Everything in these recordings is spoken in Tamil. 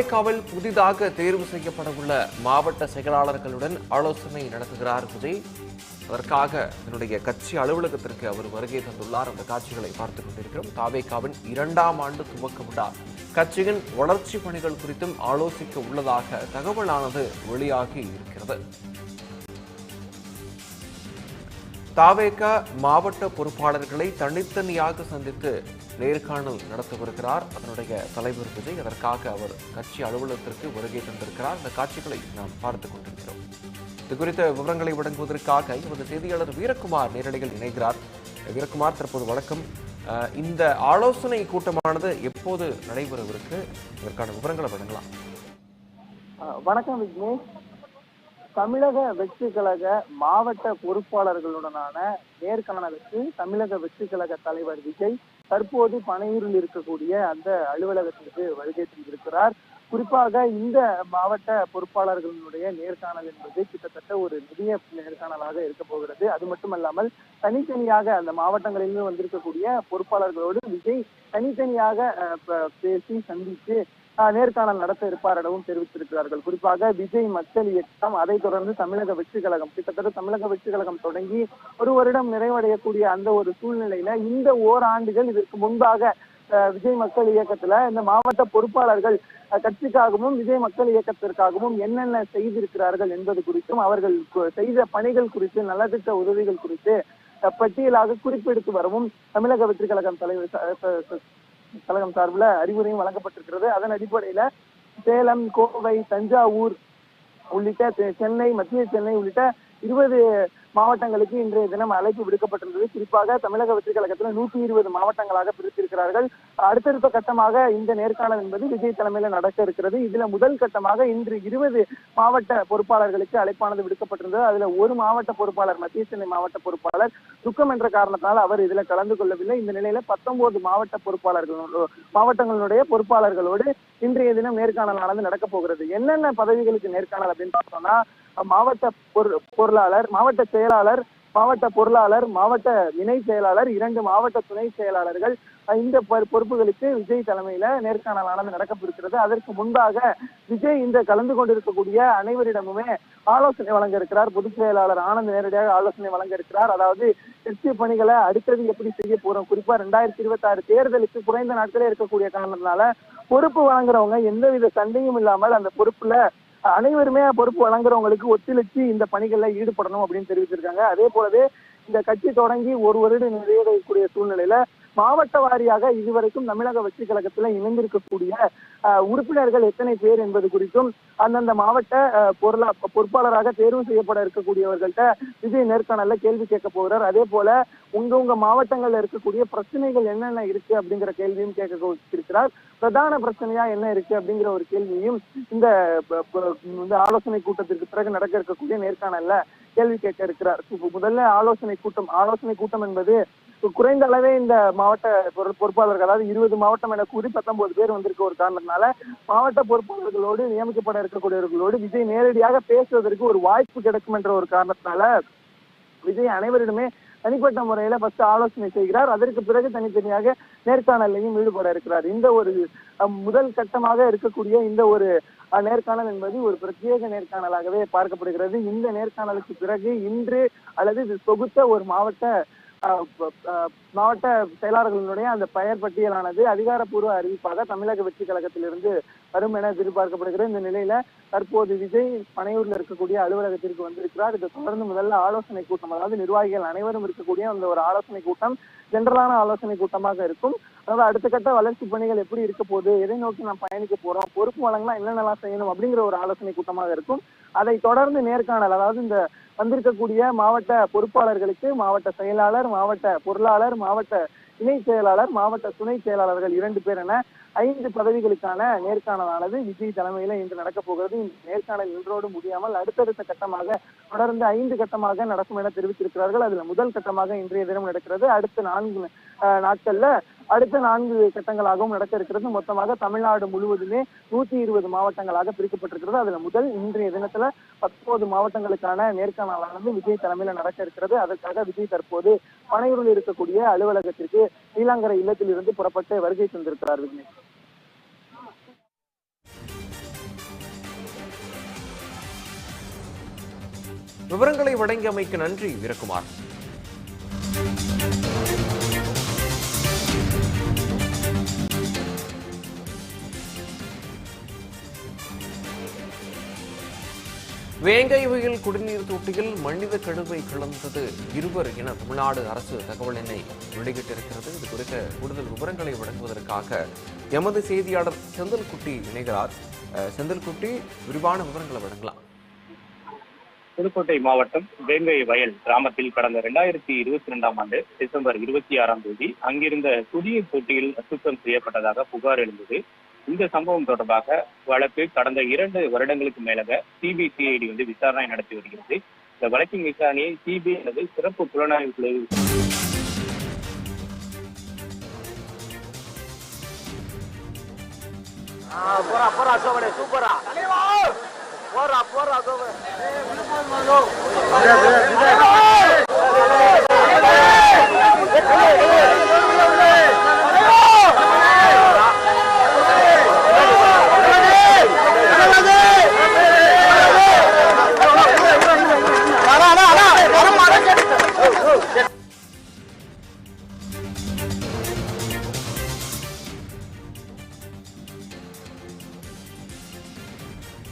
தாவேகாவில் புதிதாக தேர்வு செய்யப்படவுள்ள மாவட்ட செயலாளர்களுடன் ஆலோசனை நடத்துகிறார் விஜய். அதற்காக தன்னுடைய கட்சி அலுவலகத்திற்கு அவர் வருகை தந்துள்ளார். அந்த காட்சிகளை பார்த்துக் கொண்டிருக்கிறோம். தாவேக்காவின் இரண்டாம் ஆண்டு துவக்க விழா கட்சியின் வளர்ச்சி பணிகள் குறித்தும் ஆலோசிக்க உள்ளதாக தகவலானது வெளியாகி இருக்கிறது. தாவேக மாவட்ட பொறுப்பாளர்களை தனித்தனியாக சந்தித்து நேர்காணல் நடத்தவிருக்கிறார் அதனுடைய தலைவர் விஜய் அதற்காக அவர் கட்சி அலுவலகத்திற்கு வருகை தந்திருக்கிறார். அந்த காட்சிகளை நாம் பார்த்துக் கொண்டிருக்கிறோம். இது குறித்த விவரங்களை வழங்குவதற்காக எமது செய்தியாளர் வீரகுமார் நேரடியில் இணைகிறார். வீரகுமார் தற்போது வழக்கம் இந்த ஆலோசனை கூட்டமானது எப்போது நடைபெறவிருக்கு? இதற்கான விவரங்களை வழங்கலாம். வணக்கம் விக்னேஷ். தமிழக வெற்றி கழக மாவட்ட பொறுப்பாளர்களுடனான நேர்காணலுக்கு தமிழக வெற்றி கழக தலைவர் விஜய் தற்போது பனையூரில் இருக்கக்கூடிய அந்த அலுவலகத்திற்கு வருகை தந்திருக்கிறார். குறிப்பாக இந்த மாவட்ட பொறுப்பாளர்களுடைய நேர்காணல் என்பது கிட்டத்தட்ட ஒரு நிதிய நேர்காணலாக இருக்க போகிறது. அது மட்டுமல்லாமல் தனித்தனியாக அந்த மாவட்டங்களிலிருந்து வந்திருக்கக்கூடிய பொறுப்பாளர்களோடு விஜய் தனித்தனியாக பேசி சந்தித்து நேர்காணல் நடத்த இருப்பார் எனவும் தெரிவித்திருக்கிறார்கள். குறிப்பாக விஜய் மக்கள் இயக்கம் அதை தொடர்ந்து தமிழக வெற்றி கழகம். கிட்டத்தட்ட தமிழக வெற்றி கழகம் தொடங்கி ஒரு வருடம் நிறைவடையக்கூடிய அந்த ஒரு சூழ்நிலையில இந்த ஓராண்டுகள் இதற்கு முன்பாக விஜய் மக்கள் இயக்கத்துல இந்த மாவட்ட பொறுப்பாளர்கள் கட்சிக்காகவும் விஜய் மக்கள் இயக்கத்திற்காகவும் என்னென்ன செய்திருக்கிறார்கள் என்பது குறித்தும் அவர்கள் செய்த பணிகள் குறித்து நலத்திட்ட உதவிகள் குறித்து பட்டியலாக குறிப்பெடுத்து வரவும் தமிழக வெற்றி கழகம் தலைவர் கழகம் சார்பில் அறிவுரையும் வழங்கப்பட்டிருக்கிறது. அதன் அடிப்படையில சேலம் கோவை தஞ்சாவூர் உள்ளிட்ட சென்னை மத்திய சென்னை உள்ளிட்ட இருபது மாவட்டங்களுக்கு இன்றைய தினம் அழைப்பு விடுக்கப்பட்டிருந்தது. குறிப்பாக தமிழக வெற்றி கழகத்தில் நூற்றி இருபது மாவட்டங்களாக பிரித்திருக்கிறார்கள். அடுத்தடுத்த கட்டமாக இந்த நேர்காணல் என்பது விஜய் தலைமையில நடக்க இருக்கிறது. இதுல முதல் கட்டமாக இன்று இருபது மாவட்ட பொறுப்பாளர்களுக்கு அழைப்பானது விடுக்கப்பட்டிருந்தது. அதுல ஒரு மாவட்ட பொறுப்பாளர் மத்திய சென்னை மாவட்ட பொறுப்பாளர் துக்கம் என்ற காரணத்தால் அவர் இதுல கலந்து கொள்ளவில்லை. இந்த நிலையில பத்தொன்பது மாவட்ட பொறுப்பாளர்களோடு மாவட்டங்களுடைய பொறுப்பாளர்களோடு இன்றைய தினம் நேர்காணல் நடந்து நடக்க போகிறது. என்னென்ன பதவிகளுக்கு நேர்காணல் அப்படின்னு பார்த்தோம்னா மாவட்ட பொருளாளர் மாவட்ட செயலாளர் மாவட்ட பொருளாளர் மாவட்ட இணை செயலாளர் இரண்டு மாவட்ட துணை செயலாளர்கள் இந்த பொறுப்புகளுக்கு விஜய் தலைமையில நேர்காணலானது நடக்கப்பட்டிருக்கிறது. அதற்கு முன்பாக விஜய் இந்த கலந்து கொண்டிருக்கக்கூடிய அனைவரிடமுமே ஆலோசனை வழங்க இருக்கிறார். பொதுச் செயலாளர் ஆனந்த் நேரடியாக ஆலோசனை வழங்க இருக்கிறார். அதாவது கட்சி பணிகளை அடுத்தது எப்படி செய்ய போறோம்? குறிப்பா ரெண்டாயிரத்தி இருபத்தி ஆறு தேர்தலுக்கு குறைந்த நாட்களே இருக்கக்கூடிய காரணத்தினால பொறுப்பு வழங்குறவங்க எந்தவித சண்டையும் இல்லாமல் அந்த பொறுப்புல அனைவருமே பொறுப்பு வழங்குறவங்களுக்கு ஒத்துழைச்சு இந்த பணிகள்ல ஈடுபடணும் அப்படின்னு தெரிவிச்சிருக்காங்க. அதே போலவே இந்த கட்சி தொடங்கி ஒரு வருடம் நிறைவேறக்கூடிய சூழ்நிலையில மாவட்ட வாரியாக இதுவரைக்கும் தமிழக வெற்றி கழகத்துல இணைந்திருக்கக்கூடிய உறுப்பினர்கள் எத்தனை பேர் என்பது குறித்தும் அந்தந்த மாவட்ட பொருளா பொறுப்பாளராக தேர்வு செய்யப்பட இருக்கக்கூடியவர்கள்ட்ட விஜய் நேர்காணல்ல கேள்வி கேட்க போகிறார். அதே போல உங்க உங்க மாவட்டங்கள்ல இருக்கக்கூடிய பிரச்சனைகள் என்னென்ன இருக்கு அப்படிங்கிற கேள்வியும் கேட்க இருக்கிறார். பிரதான பிரச்சனையா என்ன இருக்கு அப்படிங்கிற ஒரு கேள்வியும் இந்த இந்த ஆலோசனை கூட்டத்திற்கு பிறகு நடக்க இருக்கக்கூடிய நேர்காணல்ல கேள்வி கேட்க இருக்கிறார். முதல்ல ஆலோசனை கூட்டம் ஆலோசனை கூட்டம் என்பது குறைந்த அளவே இந்த மாவட்ட பொறுப்பாளர்கள் அதாவது இருபது மாவட்டம் என கூறி பத்தொன்பது பேர் வந்திருக்க ஒரு காரணத்தினால மாவட்ட பொறுப்பாளர்களோடு நியமிக்கப்பட இருக்கக்கூடியவர்களோடு விஜய் நேரடியாக பேசுவதற்கு ஒரு வாய்ப்பு கிடைக்கும் என்ற ஒரு காரணத்தினால விஜய் அனைவரிடமே தனிப்பட்ட முறையில ஃபர்ஸ்ட் ஆலோசனை செய்கிறார். அதற்கு பிறகு தனித்தனியாக நேர்காணலையும் ஈடுபட இருக்கிறார். இந்த ஒரு முதல் கட்டமாக இருக்கக்கூடிய இந்த ஒரு நேர்காணல் என்பது ஒரு பிரத்யேக நேர்காணலாகவே பார்க்கப்படுகிறது. இந்த நேர்காணலுக்கு பிறகு இன்று அல்லது இது தொகுத்த ஒரு மாவட்ட மாவட்ட செயலாளர்களினுடைய அந்த பெயர் பட்டியலானது அதிகாரப்பூர்வ அறிவிப்பாக தமிழக வெற்றி கழகத்திலிருந்து வரும் என எதிர்பார்க்கப்படுகிற இந்த நிலையில தற்போது விஜய் பனையூர்ல இருக்கக்கூடிய அலுவலகத்திற்கு வந்திருக்கிறார். இதை தொடர்ந்து முதல்ல ஆலோசனை கூட்டம் அதாவது நிர்வாகிகள் அனைவரும் இருக்கக்கூடிய அந்த ஒரு ஆலோசனை கூட்டம் ஜென்ரலான ஆலோசனை கூட்டமாக இருக்கும். அதாவது அடுத்த கட்ட வளர்ச்சி பணிகள் எப்படி இருக்க போகுது எதை நோக்கி நாம் பயணிக்க போறோம் பொறுப்பு வழங்கினா என்னென்னலாம் செய்யணும் அப்படிங்கிற ஒரு ஆலோசனை கூட்டமாக இருக்கும். அதை தொடர்ந்து நேர்காணல் அதாவது இந்த வந்திருக்கக்கூடிய மாவட்ட பொறுப்பாளர்களுக்கு மாவட்ட செயலாளர் மாவட்ட பொருளாளர் மாவட்ட இணை செயலாளர் மாவட்ட துணை செயலாளர்கள் இரண்டு பேர் என ஐந்து பதவிகளுக்கான நேர்காணலானது விஜய் தலைமையில இன்று நடக்க போகிறது. இந்த நேர்காணல் இன்றோடு முடியாமல் அடுத்தடுத்த கட்டமாக தொடர்ந்து ஐந்து கட்டமாக நடக்கும் என தெரிவித்திருக்கிறார்கள். அதுல முதல் கட்டமாக இன்றைய தினம் நடக்கிறது. அடுத்த நான்கு நாட்கள்ல அடுத்த நான்கு கட்டங்களாகவும் நடக்க இருக்கிறது. மொத்தமாக தமிழ்நாடு முழுவதுமே நூத்தி இருபது மாவட்டங்களாக பிரிக்கப்பட்டிருக்கிறது. அதுல முதல் இன்றைய தினத்துல பத்தொன்பது மாவட்டங்களுக்கான நேர்காணலானது விஜய் தலைமையில நடக்க இருக்கிறது. அதற்காக விஜய் தற்போது பனையூரில் இருக்கக்கூடிய அலுவலகத்திற்கு நீலாங்கரை இல்லத்தில் இருந்து புறப்பட்டு வருகை தந்திருக்கிறார் விஜய். விவரங்களை வழங்கியமைக்கு நன்றி வீரகுமார். வேங்கை வயல் குடிநீர் தொட்டியில் மனித கழுவை கலந்தது இருவர் என தமிழ்நாடு அரசு தகவல் எண்ணை வெளியிட்டிருக்கிறது. இது குறித்த கூடுதல் விவரங்களை வழங்குவதற்காக எமது செய்தியாளர் செந்தில்குட்டி இணைகிறார். அஹ், செந்தில்குட்டி விரிவான விவரங்களை வழங்கலாம். புதுக்கோட்டை மாவட்டம் வேங்கை வயல் கிராமத்தில் கடந்த இரண்டாயிரத்தி இருபத்தி ரெண்டாம் ஆண்டு டிசம்பர் இருபத்தி ஆறாம் தேதி அங்கிருந்த புதிய தொட்டியில் அசுத்தம் செய்யப்பட்டதாக புகார் எழுந்தது. இந்த சம்பவம் தொடர்பாக வழக்கு கடந்த இரண்டு வருடங்களுக்கு மேலாக சிபிசிஐடி வந்து விசாரணை நடத்தி வருகிறது. இந்த வழக்கின் விசாரணையை சிபிஐ அல்லது சிறப்பு புலனாய்வு குழு போறா போறா சூப்பரா. போறா போறா சோமனே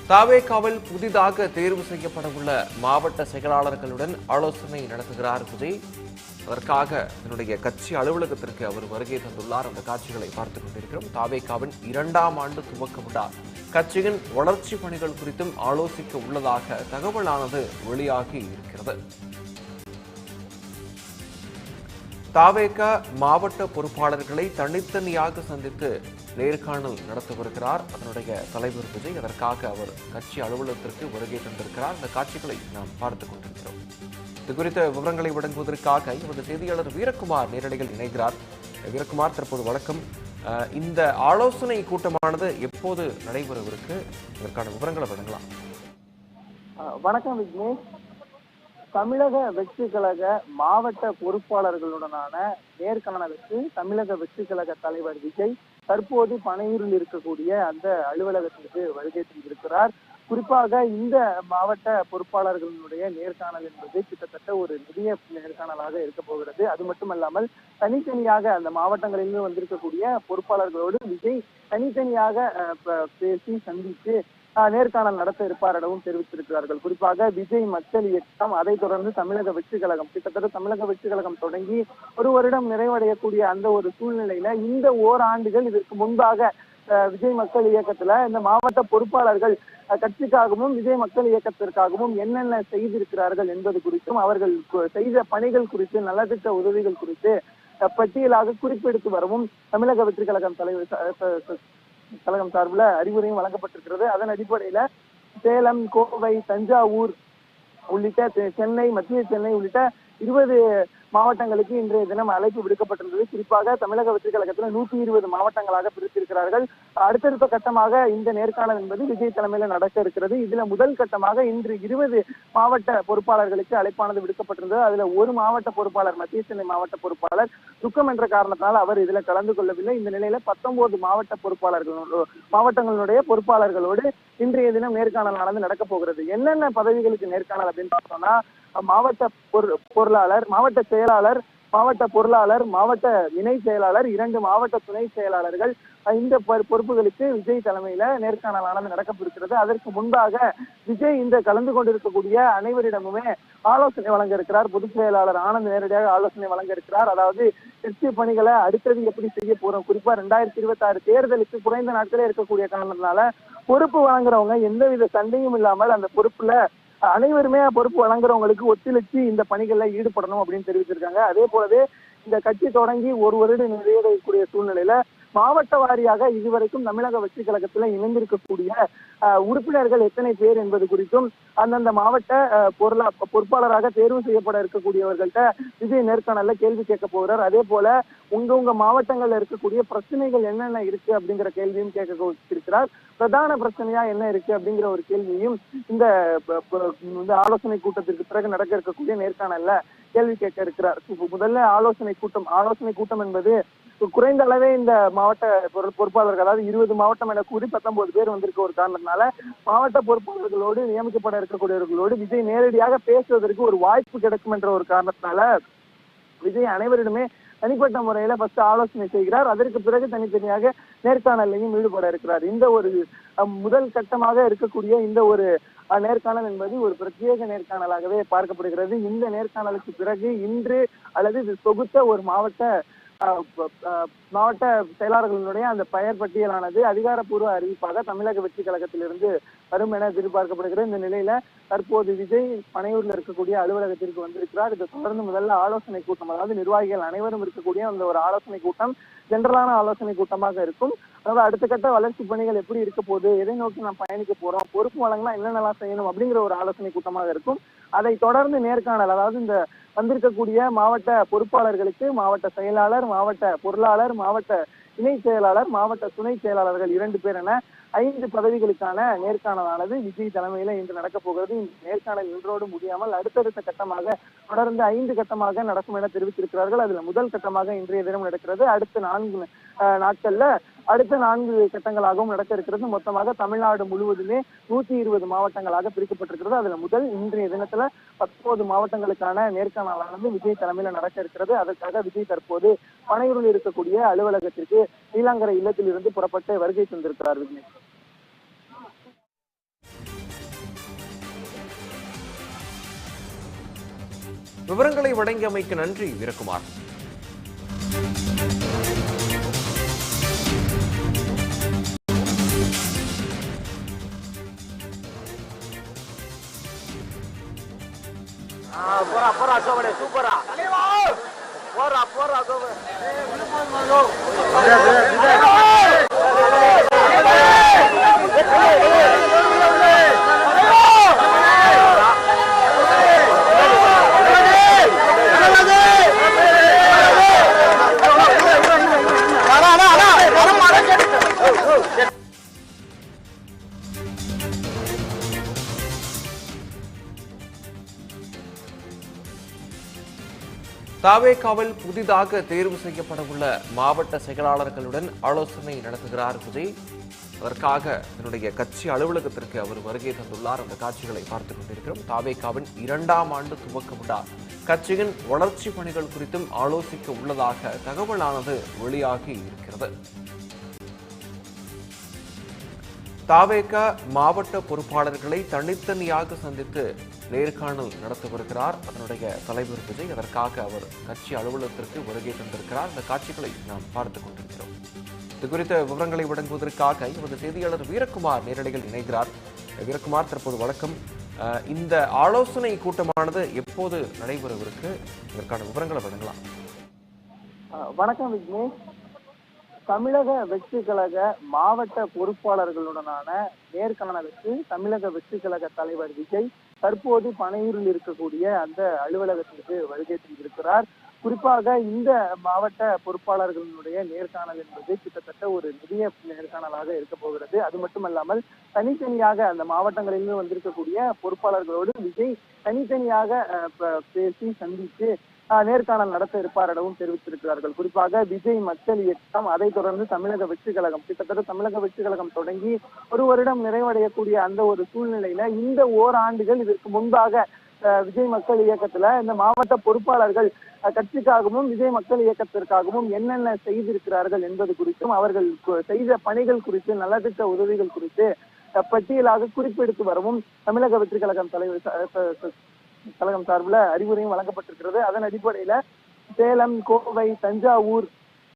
தாவேக்காவில் புதிதாக தேர்வு செய்யப்படவுள்ள மாவட்ட செயலாளர்களுடன் ஆலோசனை நடத்துகிறார் விஜய் அதற்காக தன்னுடைய கட்சி அலுவலகத்திற்கு அவர் வருகை தந்துள்ளார். அந்த காட்சிகளை பார்த்துக் கொண்டிருக்கிறோம். தாவேக்காவின் இரண்டாம் ஆண்டு துவக்க விழா கட்சியின் வளர்ச்சி பணிகள் குறித்தும் ஆலோசிக்க உள்ளதாக தகவலானது வெளியாகி இருக்கிறது. தாவேக மாவட்ட பொறுப்பாளர்களை தனித்தனியாக சந்தித்து நேர்காணல் நடத்தவிருக்கிறார். அதனுடைய தலைவர் விஜய் அதற்காக அவர் கட்சி அலுவலகத்திற்கு வருகை தந்திருக்கிறார். அந்த காட்சிகளை நாம் பார்த்துக் கொண்டிருக்கிறோம். இது குறித்த விவரங்களை வழங்குவதற்காக எமது செய்தியாளர் வீரகுமார் நேரடியில் இணைகிறார். வீரகுமார் தற்போது வழக்கம் இந்த ஆலோசனை கூட்டமானது எப்போது நடைபெறவிருக்கு? இதற்கான விவரங்களை வழங்கலாம். வணக்கம் விக்னேஷ் தமிழக வெற்றி கழக மாவட்ட பொறுப்பாளர்களுடனான நேர்காணலுக்கு தமிழக வெற்றி கழக தலைவர் விஜய் தற்போது பனையூரில் இருக்கக்கூடிய அந்த அலுவலகத்திற்கு வருகை தந்திருக்கிறார். குறிப்பாக இந்த மாவட்ட பொறுப்பாளர்களுடைய நேர்காணல் என்பது கிட்டத்தட்ட ஒரு நிதிய நேர்காணலாக இருக்க போகிறது. அது மட்டுமல்லாமல் தனித்தனியாக அந்த மாவட்டங்களிலிருந்து வந்திருக்கக்கூடிய பொறுப்பாளர்களோடு விஜய் தனித்தனியாக பேசி சந்தித்து நேர்காணல் நடத்த இருப்பார் எனவும் தெரிவித்திருக்கிறார்கள். குறிப்பாக விஜய் மக்கள் இயக்கம் அதை தொடர்ந்து தமிழக வெற்றி கழகம். கிட்டத்தட்ட தமிழக வெற்றி கழகம் தொடங்கி ஒரு வருடம் நிறைவடையக்கூடிய அந்த ஒரு சூழ்நிலையில இந்த ஓராண்டுகள் இதற்கு முன்பாக விஜய் மக்கள் இயக்கத்துல இந்த மாவட்ட பொறுப்பாளர்கள் கட்சிக்காகவும் விஜய் மக்கள் இயக்கத்திற்காகவும் என்னென்ன செய்திருக்கிறார்கள் என்பது குறித்தும் அவர்கள் செய்த பணிகள் குறித்து நலத்திட்ட உதவிகள் குறித்து பட்டியலாக குறிப்பெடுத்து வரவும் தமிழக வெற்றி கழகம் தலைவர் கழகம் சார்பில் அறிவுரையும் வழங்கப்பட்டிருக்கிறது. அதன் அடிப்படையில சேலம் கோவை தஞ்சாவூர் உள்ளிட்ட சென்னை மத்திய சென்னை உள்ளிட்ட இருபது மாவட்டங்களுக்கு இன்றைய தினம் அழைப்பு விடுக்கப்பட்டிருந்தது. குறிப்பாக தமிழக வெற்றி கழகத்தில் நூற்றி இருபது மாவட்டங்களாக பிரித்திருக்கிறார்கள். அடுத்தடுத்த கட்டமாக இந்த நேர்காணல் என்பது விஜய் தலைமையில நடக்க இருக்கிறது. இதுல முதல் கட்டமாக இன்று இருபது மாவட்ட பொறுப்பாளர்களுக்கு அழைப்பானது விடுக்கப்பட்டிருந்தது. அதுல ஒரு மாவட்ட பொறுப்பாளர் மத்திய சென்னை மாவட்ட பொறுப்பாளர் துக்கம் என்ற காரணத்தினால் அவர் இதுல கலந்து கொள்ளவில்லை. இந்த நிலையில பத்தொன்பது மாவட்ட பொறுப்பாளர்களோடு மாவட்டங்களுடைய பொறுப்பாளர்களோடு இன்றைய தினம் நேர்காணல் நடந்து நடக்க போகிறது. என்னென்ன பதவிகளுக்கு நேர்காணல் அப்படின்னு பார்த்தோம்னா மாவட்ட பொருளாளர் மாவட்ட செயலாளர் மாவட்ட பொருளாளர் மாவட்ட இணை செயலாளர் இரண்டு மாவட்ட துணை செயலாளர்கள் இந்த பொறுப்புகளுக்கு விஜய் தலைமையில நேர்காணலானது நடக்கப்பட்டிருக்கிறது. அதற்கு முன்பாக விஜய் இந்த கலந்து கொண்டிருக்கக்கூடிய அனைவரிடமுமே ஆலோசனை வழங்க இருக்கிறார். பொதுச் செயலாளர் ஆனந்த் நேரடியாக ஆலோசனை வழங்க இருக்கிறார். அதாவது கட்சி பணிகளை அடுத்தது எப்படி செய்ய போறோம்? குறிப்பா ரெண்டாயிரத்தி இருபத்தி ஆறு தேர்தலுக்கு குறைந்த நாட்களே இருக்கக்கூடிய காரணத்தினால பொறுப்பு வழங்குறவங்க எந்தவித சண்டையும் இல்லாமல் அந்த பொறுப்புல அனைவருமே பொறுப்பு வழங்குறவங்களுக்கு ஒத்துழைச்சு இந்த பணிகள்ல ஈடுபடணும் அப்படின்னு தெரிவிச்சிருக்காங்க. அதே போலவே இந்த கட்சி தொடங்கி ஒரு வருடம் நிறைவேறக்கூடிய சூழ்நிலையில மாவட்ட வாரியாக இதுவரைக்கும் தமிழக வெற்றி கழகத்துல இணைந்திருக்கக்கூடிய அஹ், உறுப்பினர்கள் எத்தனை பேர் என்பது குறித்தும் அந்தந்த மாவட்ட பொருளா பொறுப்பாளராக தேர்வு செய்யப்பட இருக்கக்கூடியவர்கள்ட்ட விஜய் நேர்காணல்ல கேள்வி கேட்க போகிறார். அதே போல உங்க உங்க மாவட்டங்கள்ல இருக்கக்கூடிய பிரச்சனைகள் என்னென்ன இருக்கு அப்படிங்கிற கேள்வியும் கேட்க இருக்கிறார் பிரதான பிரச்சனையா என்ன இருக்கு அப்படிங்கிற ஒரு கேள்வியும் இந்த இந்த ஆலோசனை கூட்டத்திற்கு பிறகு நடக்க இருக்கக்கூடிய நேர்காணல்ல கேள்வி கேட்க இருக்கிறார். முதல்ல ஆலோசனை கூட்டம் ஆலோசனை கூட்டம் என்பது குறைந்த அளவே இந்த மாவட்ட பொறுப்பாளர்கள் அதாவது இருபது மாவட்டம் என கூறி பத்தொன்பது பேர் வந்திருக்க ஒரு காரணத்தினால மாவட்ட பொறுப்பாளர்களோடு நியமிக்கப்பட இருக்கக்கூடியவர்களோடு விஜய் நேரடியாக பேசுவதற்கு ஒரு வாய்ப்பு கிடைக்கும் என்ற ஒரு காரணத்தினால விஜய் அனைவரிடமே தனிப்பட்ட முறையில ஃபர்ஸ்ட் ஆலோசனை செய்கிறார். அதற்கு பிறகு தனித்தனியாக நேர்காணலையும் ஈடுபட இருக்கிறார். இந்த ஒரு முதல் கட்டமாக இருக்கக்கூடிய இந்த ஒரு நேர்காணல் என்பது ஒரு பிரத்யேக நேர்காணலாகவே பார்க்கப்படுகிறது. இந்த நேர்காணலுக்கு பிறகு இன்று அல்லது தொகுத்த ஒரு மாவட்ட மாவட்ட செயலாளர்களுடைய அந்த பெயர் பட்டியலானது அதிகாரப்பூர்வ அறிவிப்பாக தமிழக வெற்றி கழகத்திலிருந்து வரும் என எதிர்பார்க்கப்படுகிற இந்த நிலையில தற்போது விஜய் பனையூர்ல இருக்கக்கூடிய அலுவலகத்திற்கு வந்திருக்கிறார். இதை தொடர்ந்து முதல்ல ஆலோசனை கூட்டம் அதாவது நிர்வாகிகள் அனைவரும் இருக்கக்கூடிய அந்த ஒரு ஆலோசனை கூட்டம் ஜென்ரலான ஆலோசனை கூட்டமாக இருக்கும். அதாவது அடுத்த கட்ட வளர்ச்சி பணிகள் எப்படி இருக்க போகுது எதை நோக்கி நாம் பயணிக்க போறோம் பொறுப்பு வழங்கினா என்னென்னலாம் செய்யணும் அப்படிங்கிற ஒரு ஆலோசனை கூட்டமாக இருக்கும். அதை தொடர்ந்து நேர்காணல் அதாவது இந்த வந்திருக்கக்கூடிய மாவட்ட பொறுப்பாளர்களுக்கு மாவட்ட செயலாளர் மாவட்ட பொருளாளர் மாவட்ட இணை செயலாளர் மாவட்ட துணை செயலாளர்கள் இரண்டு பேர் என ஐந்து பதவிகளுக்கான நேர்காணலானது விஜய் தலைமையில இன்று நடக்க போகிறது. இந்த நேர்காணல் இன்றோடு முடியாமல் அடுத்தடுத்த கட்டமாக தொடர்ந்து ஐந்து கட்டமாக நடக்கும் என தெரிவித்திருக்கிறார்கள். அதுல முதல் கட்டமாக இன்றைய தினம் நடக்கிறது. அடுத்த நான்கு நாட்கள்ல அடுத்த நான்கு கட்டங்களாகவும் நடக்க இருக்கிறது மொத்தமாக தமிழ்நாடு முழுவதுமே நூத்தி இருபது மாவட்டங்களாக பிரிக்கப்பட்டிருக்கிறது. அதுல முதல் இன்றைய தினத்துல பத்தொன்பது மாவட்டங்களுக்கான நேர்காணலானது விஜய் தலைமையில நடக்க இருக்கிறது அதற்காக விஜய் தற்போது பனையூரில் இருக்கக்கூடிய அலுவலகத்திற்கு நீலாங்கரை இல்லத்தில் இருந்து புறப்பட்டு வருகை தந்திருக்கிறார் விக்னேஷ் விவரங்களை வழங்கியமைக்கு நன்றி வீரகுமார். போறா போறா சோமனே சூப்பரா போறா போறா சோமனே தாவேகாவில் புதிதாக தேர்வு செய்யப்படவுள்ள மாவட்ட செயலாளர்களுடன் ஆலோசனை நடத்துகிறார் விஜய் அதற்காக தன்னுடைய கட்சி அலுவலகத்திற்கு அவர் வருகை தந்துள்ளார். அந்த காட்சிகளை பார்த்துக் கொண்டிருக்கிறோம். தாவேகாவின் இரண்டாம் ஆண்டு துவக்க விழா. கட்சியின் வளர்ச்சி பணிகள் குறித்தும் ஆலோசிக்க உள்ளதாக தகவலானது வெளியாகி இருக்கிறது. தாவேக மாவட்ட பொறுப்பாளர்களை தனித்தனியாக சந்தித்து நேர்காணல் நடத்தவிருக்கிறார் அதனுடைய தலைவர் விஜய் அதற்காக அவர் கட்சி அலுவலகத்திற்கு வருகை தந்திருக்கிறார். அந்த காட்சிகளை நாம் பார்த்துக் கொண்டிருக்கிறோம். இது குறித்த விவரங்களை வழங்குவதற்காக எமது செய்தியாளர் வீரகுமார் நேரடியில் இணைகிறார். வீரகுமார் தற்போது வணக்கம். இந்த ஆலோசனை கூட்டமானது எப்போது நடைபெறவிருக்கு? இதற்கான விவரங்களை வழங்கலாம். வணக்கம் விக்னேஷ் தமிழக வெற்றி கழக மாவட்ட பொறுப்பாளர்களுடனான நேர்காணலுக்கு தமிழக வெற்றி கழக தலைவர் விஜய் தற்போது பனையூரில் இருக்கக்கூடிய அந்த அலுவலகத்திற்கு வருகை தந்திருக்கிறார். குறிப்பாக இந்த மாவட்ட பொறுப்பாளர்களுடைய நேர்காணல் என்பது கிட்டத்தட்ட ஒரு நிதிய நேர்காணலாக இருக்க போகிறது. அது மட்டுமல்லாமல் தனித்தனியாக அந்த மாவட்டங்களிலிருந்து வந்திருக்கக்கூடிய பொறுப்பாளர்களோடு விஜய் தனித்தனியாக பேசி சந்தித்து நேர்காணல் நடத்த இருப்பார் எனவும் தெரிவித்திருக்கிறார்கள். குறிப்பாக விஜய் மக்கள் இயக்கம் அதைத் தொடர்ந்து தமிழக வெற்றி கழகம். கிட்டத்தட்ட தமிழக வெற்றி கழகம் தொடங்கி ஒரு வருடம் நிறைவடையக்கூடிய அந்த ஒரு சூழ்நிலையில இந்த ஓராண்டுகள் இதற்கு முன்பாக விஜய் மக்கள் இயக்கத்துல இந்த மாவட்ட பொறுப்பாளர்கள் கட்சிக்காகவும் விஜய் மக்கள் இயக்கத்திற்காகவும் என்னென்ன செய்திருக்கிறார்கள் என்பது குறித்தும் அவர்கள் செய்த பணிகள் குறித்து நலத்திட்ட உதவிகள் குறித்து பட்டியலாக குறிப்பெடுத்து வரவும் தமிழக வெற்றி கழகம் தலைவர் கழகம் சார்பில் அறிவுரையும் வழங்கப்பட்டிருக்கிறது. அதன் அடிப்படையில சேலம் கோவை தஞ்சாவூர்